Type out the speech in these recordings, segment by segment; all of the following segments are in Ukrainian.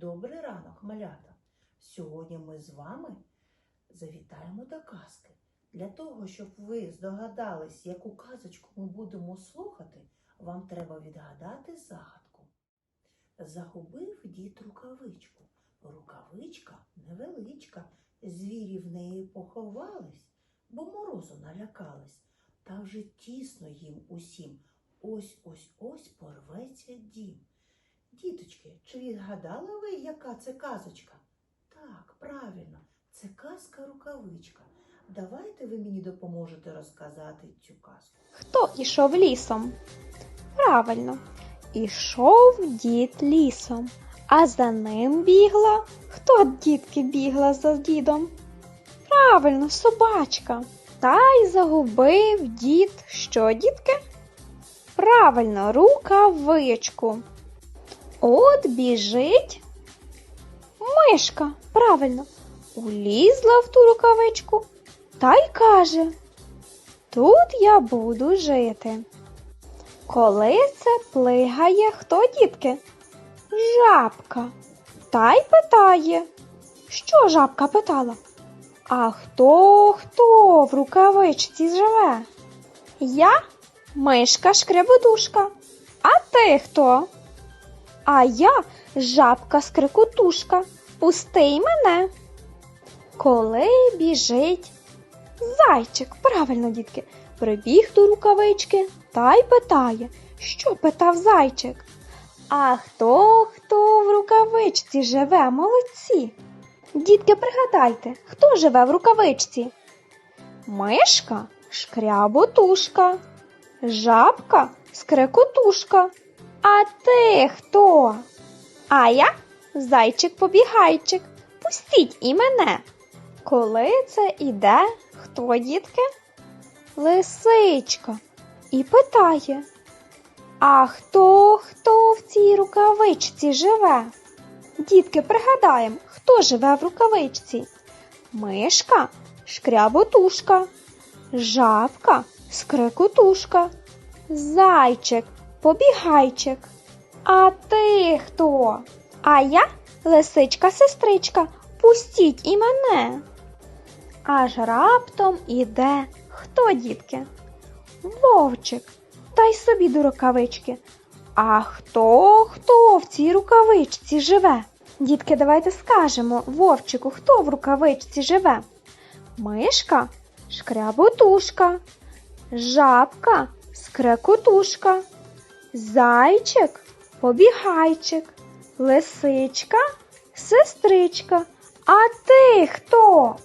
Добрий ранок, малята! Сьогодні ми з вами завітаємо до казки. Для того, щоб ви здогадались, яку казочку ми будемо слухати, вам треба відгадати загадку. Загубив дід рукавичку. Рукавичка невеличка, звірі в неї поховались, бо морозу налякались. Та вже тісно їм усім. Ось ось ось порветься дім. Діточки, чи відгадали ви, яка це казочка? Так, правильно, це казка рукавичка. Давайте ви мені допоможете розказати цю казку. Хто ішов лісом? Правильно, ішов дід лісом, а за ним бігла. Хто дітки бігла за дідом? Правильно, собачка. Та й загубив дід що, дітки? Правильно, рукавичку. От біжить мишка. Правильно, улізла в ту рукавичку та й каже. Тут я буду жити. Коли плигає хто, дітки? Жабка. Та й питає. Що жабка питала? А хто хто в рукавичці живе? Я мишка шкребодушка. А ти хто? А я жабка скрикотушка. Пусти мене. Коли біжить Зайчик, правильно, дітки, прибіг до рукавички та й питає, що питав зайчик. А хто хто в рукавичці живе, молодці? Дітки, пригадайте, хто живе в рукавичці? Мишка шкряботушка, жабка скрекотушка. А ти хто? А я зайчик-побігайчик. Пустіть і мене. Коли це іде, хто, дітки? Лисичка. І питає, а хто хто в цій рукавичці живе? Дітки, пригадаємо, хто живе в рукавичці? Мишка, шкряботушка, жабка, скрекотушка, зайчик, побігайчик. А ти хто? А я лисичка-сестричка. Пустіть і мене. Аж раптом іде хто, дітки? Вовчик, та й собі до рукавички. А хто хто в цій рукавичці живе? Дітки, давайте скажемо вовчику, хто в рукавичці живе? Мишка, шкряботушка, жабка, скрекотушка, зайчик, побігайчик, лисичка, сестричка. А ти хто?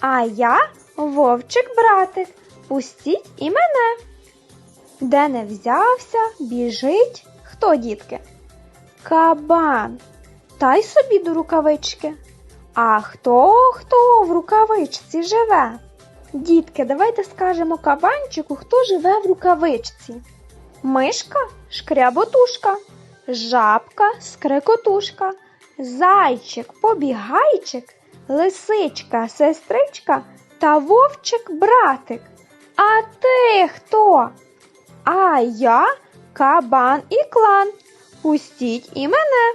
А я вовчик-братик. Пустіть і мене. Де не взявся, біжить хто, дітки? Кабан. Та й собі до рукавички. А хто хто в рукавичці живе? Дітки, давайте скажемо кабанчику, хто живе в рукавичці. Мишка шкряботушка, жабка скрекотушка, зайчик побігайчик, лисичка сестричка та вовчик братик. А ти хто? А я кабан і клан. Пустіть і мене.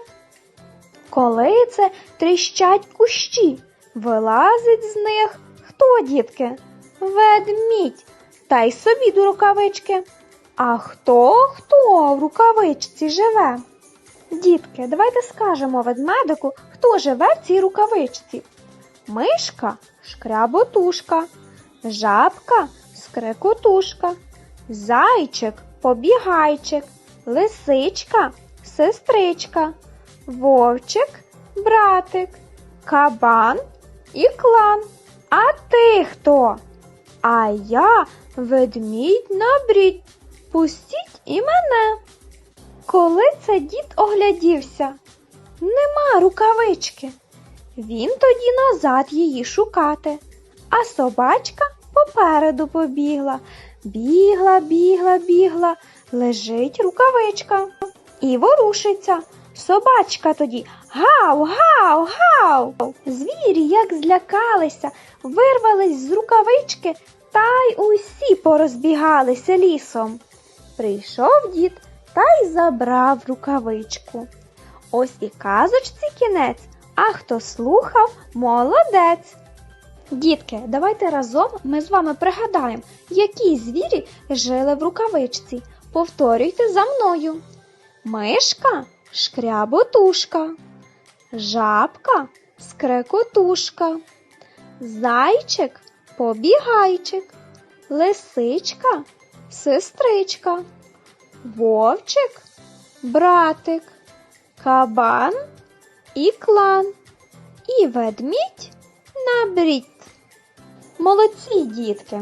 Коли це тріщать кущі, вилазить з них хто, дітки? Ведмідь, та й собі до рукавички. А хто хто в рукавичці живе? Дітки, давайте скажемо ведмедику, хто живе в цій рукавичці. Мишка шкряботушка, жабка скрекотушка, зайчик побігайчик, лисичка сестричка, вовчик братик, кабан і клан. А ти хто? А я ведмідь набрідь. Пустіть і мене. Коли це дід оглядівся, нема рукавички. Він тоді назад її шукати, а собачка попереду побігла. Бігла, бігла, бігла, лежить рукавичка і ворушиться. Собачка тоді гав, гав, гав. Звірі, як злякалися, вирвались з рукавички та й усі порозбігалися лісом. Прийшов дід та й забрав рукавичку. Ось і казочці кінець, а хто слухав, молодець. Дітки, давайте разом ми з вами пригадаємо, які звірі жили в рукавичці. Повторюйте за мною. Мишка шкряботушка, жабка скрекотушка, зайчик побігайчик, лисичка сестричка, вовчик братик, кабан і клан, і ведмідь на брід. Молодці, дітки!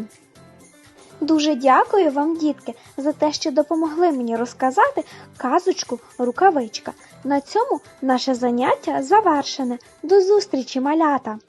Дуже дякую вам, дітки, за те, що допомогли мені розказати казочку рукавичка. На цьому наше заняття завершене. До зустрічі, малята!